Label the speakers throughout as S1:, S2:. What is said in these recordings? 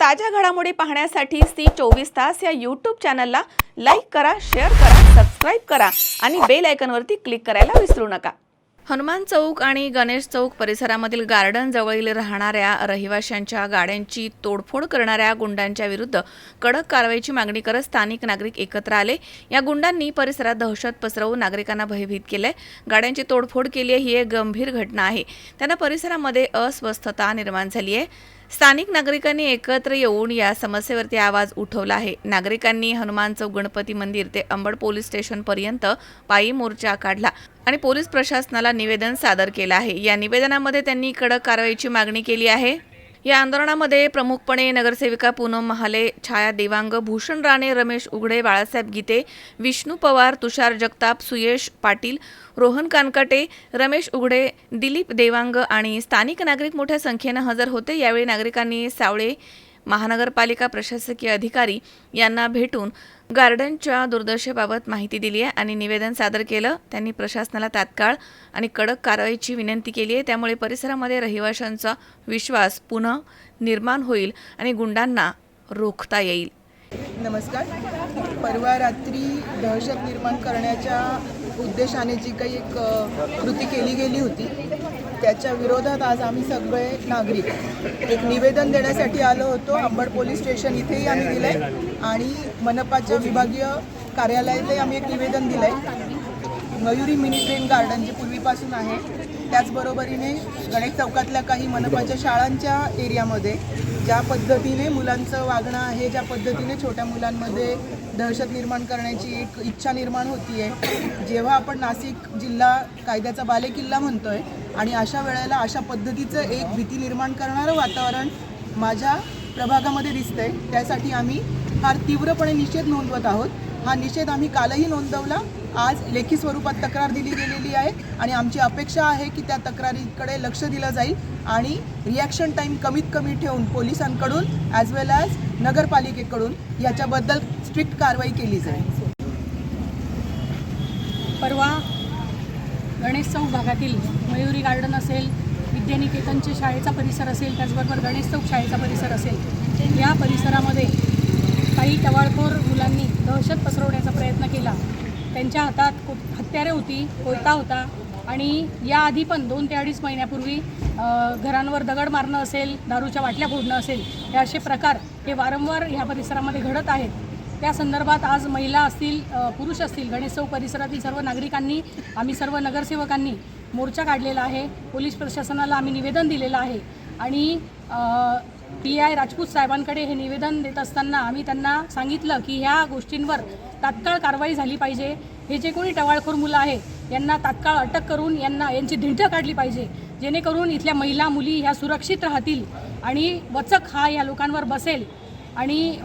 S1: ताज्या घडामोडी पाहण्यासाठी सी चोवीस तास या यूट्यूब चॅनलला लाईक करा शेअर करा सबस्क्राईब करा आणि बेल आयकनवरती क्लिक करायला विसरू नका. हनुमान चौक आणि गणेश चौक परिसरामधील गार्डन जवळील राहणाऱ्या रहिवाशांच्या गाड्यांची तोडफोड करणाऱ्या गुंडांच्या विरुद्ध कडक कारवाईची मागणी करत स्थानिक नागरिक एकत्र आले. या गुंडांनी परिसरात दहशत पसरवून नागरिकांना भयभीत केलंय. गाड्यांची तोडफोड केली आहे ही एक गंभीर घटना आहे. त्यांना परिसरामध्ये अस्वस्थता निर्माण झाली आहे. स्थानिक नागरिकांनी एकत्र येऊन या समस्येवरती आवाज उठवला आहे. नागरिकांनी हनुमान चौक गणपती मंदिर ते अंबड पोलीस स्टेशन पर्यंत पायी मोर्चा काढला आणि पोलीस प्रशासनाला निवेदन सादर केलं आहे. या निवेदनामध्ये त्यांनी कडक कारवाईची मागणी केली आहे. या आंदोलनामध्ये प्रमुखपणे नगरसेविका पूनम महाले छाया देवांग भूषण राणे रमेश उघडे बाळासाहेब गीते विष्णू पवार तुषार जगताप सुयेश पाटील रोहन कानकाटे रमेश उघडे दिलीप देवांग आणि स्थानिक नागरिक मोठ्या संख्येनं हजर होते. यावेळी नागरिकांनी सावळे महानगरपालिका प्रशासकीय अधिकारी यांना भेटून गार्डनच्या दुर्दशेबाबत माहिती दिली आहे आणि निवेदन सादर केलं. त्यांनी प्रशासनाला तात्काळ आणि कडक कारवाईची विनंती केली आहे. त्यामुळे परिसरामध्ये रहिवाशांचा विश्वास पुन्हा निर्माण होईल आणि गुंडांना रोखता येईल.
S2: नमस्कार. परवा रात्री दहशत निर्माण करण्याच्या उद्देशाने जी काही एक कृती केली गेली होती त्याच्या विरोधात आज आम्ही सगळे नागरिक एक निवेदन देण्यासाठी आलो होतो. अंबड पोलीस स्टेशन इथेही आम्ही दिलं आहे आणि मनपाच्या विभागीय कार्यालयातही आम्ही एक निवेदन दिलं आहे मयुरी मिनी ट्रेन गार्डन जे पूर्वीपासून आहे त्याचबरोबरीने गणेश चौकातल्या काही मनपाच्या शाळांच्या एरियामध्ये ज्या पद्धतीने मुलांचं वागणं आहे ज्या पद्धतीने छोट्या मुलांमध्ये दहशत निर्माण करण्याची एक इच्छा निर्माण होती आहे जेव्हा आपण नाशिक जिल्हा कायद्याचा बालेकिल्ला म्हणतोय आणि अशा वेळेला अशा पद्धतीचं एक भीती निर्माण करणारं वातावरण माझ्या प्रभागामध्ये दिसतंय. त्यासाठी आम्ही फार तीव्रपणे निषेध नोंदवत आहोत. हा निषेध आम्ही कालही नोंदवला. आज लेखी स्वरूपात तक्रार दिली गेलेली आहे आणि आमची अपेक्षा आहे की त्या तक्रारीकडे लक्ष दिलं जाईल आणि रिॲक्शन टाईम कमीत कमी ठेवून पोलिसांकडून ॲज वेल ॲज नगरपालिकेकडून याच्याबद्दल स्ट्रिक्ट कारवाई केली जाईल.
S3: परवा गणेश चौक भागातील मयुरी गार्डन असेल विद्यानिकेतनचे शाळेचा परिसर असेल त्याचबरोबर गणेश चौक शाळेचा परिसर असेल या परिसरामध्ये काही टवाळखोर मुलांनी दहशत पसरवण्याचा प्रयत्न केला. त्यांच्या हातात को हत्यारे होती कोयता होता आणि याआधी पण दोन ते अडीच महिन्यापूर्वी घरांवर दगड मारणं असेल दारूच्या बाटल्या फोडणं असेल हे असे प्रकार हे वारंवार ह्या परिसरामध्ये घडत आहेत. त्या संदर्भात आज महिला असतील पुरुष असतील गणेश चौक परिसरातील सर्व नागरिकांनी आम्ही सर्व नगरसेवकांनी मोर्चा काढलेला आहे. पोलीस प्रशासनाला आम्ही निवेदन दिलेलं आहे. आणि पी आय राजपूत साहेबांकडे हे निवेदन देत असताना आम्ही त्यांना सांगितलं की ह्या गोष्टींवर तात्काळ कारवाई झाली पाहिजे. हे जे कोणी टवाळखोर मुलं आहे यांना तात्काळ अटक करून यांना यांची धिंड काढली पाहिजे. जेणेकरून इथल्या महिला मुली ह्या सुरक्षित राहतील आणि वचक हा या लोकांवर बसेल. आणि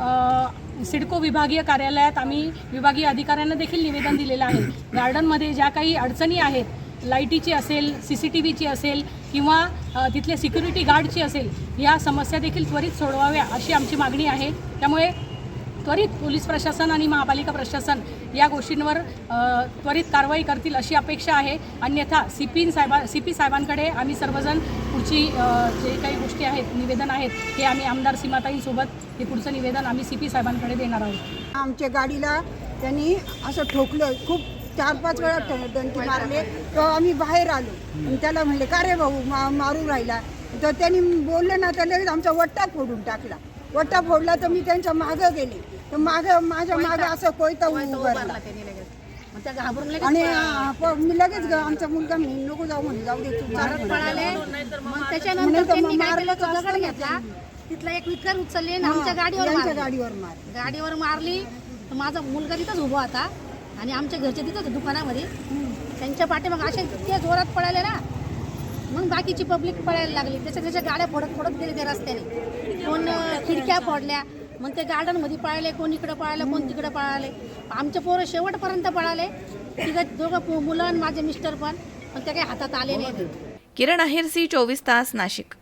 S3: सिडको विभागीय कार्यालयात आम्ही विभागीय अधिकाऱ्यांना देखील निवेदन दिलेलं आहे. गार्डनमध्ये ज्या काही अडचणी आहेत लाईटीची असेल सी सी टी व्हीची असेल किंवा तिथल्या सिक्युरिटी गार्डची असेल या समस्या देखील त्वरित सोडवाव्या अशी आमची मागणी आहे. त्यामुळे त्वरित पोलीस प्रशासन आणि महापालिका प्रशासन या गोष्टींवर त्वरित कारवाई करतील अशी अपेक्षा आहे. अन्यथा सी पी साहेबा सी पी साहेबांकडे आम्ही सर्वजण पुढची जे काही गोष्टी आहेत निवेदन आहेत हे आम्ही आमदार सीमाताईंसोबत हे पुढचं निवेदन आम्ही सी पी साहेबांकडे देणार आहोत.
S4: आमच्या गाडीला त्यांनी असं ठोकलं खूप चार पाच वेळा ठ- दंती मारले तेव्हा आम्ही बाहेर आलो. आणि त्याला म्हणले का रे भाऊ मा मारून राहिला? तर त्यांनी बोललं ना तर लगेच आमचा वट्टा फोडून टाकला. वट्टा फोडला तर मी त्यांच्या मागं गेले. तर मागं माझ्या मागं असं कोयता उभारला आणि आ, प- मी लगेच ग- आमचा मुलगा म्हणे नको जाऊ म्हणे जाऊ दे तू.
S5: पळाले. मग त्याच्यानंतर
S4: तर
S5: त्यांनी
S4: मग
S5: काय केलं? तो दगड घेतला. तिथला एक विकर उचलली आणि
S4: हा,
S5: आमच्या गाडीवर
S4: यांच्या
S5: मारली.
S4: गाडीवर मार
S5: गाडीवर मारली. तर माझा मुलगा तिथंच उभा होता. आणि आमच्या घरचे तिथंच होते दुकानामध्ये. त्यांच्या पाठीमाग असे इतके जोरात पळाले ना. मग बाकीची पब्लिक पळायला लागली. त्याच्या त्याच्या गाड्या फोडत फोडत गेले त्या रस्त्याने. कोण अं, खिडक्या फोडल्या. मग ते गार्डनमध्ये पळाले कोण इकडं पळाले कोण तिकडं पळाले. आमचे पोरं शेवटपर्यंत पळाले. तिघं दोघं मुलं आणि माझे मिस्टर पण. पण ते काही हातात आले नाही.
S1: किरण अहिरसी चोवीस तास नाशिक.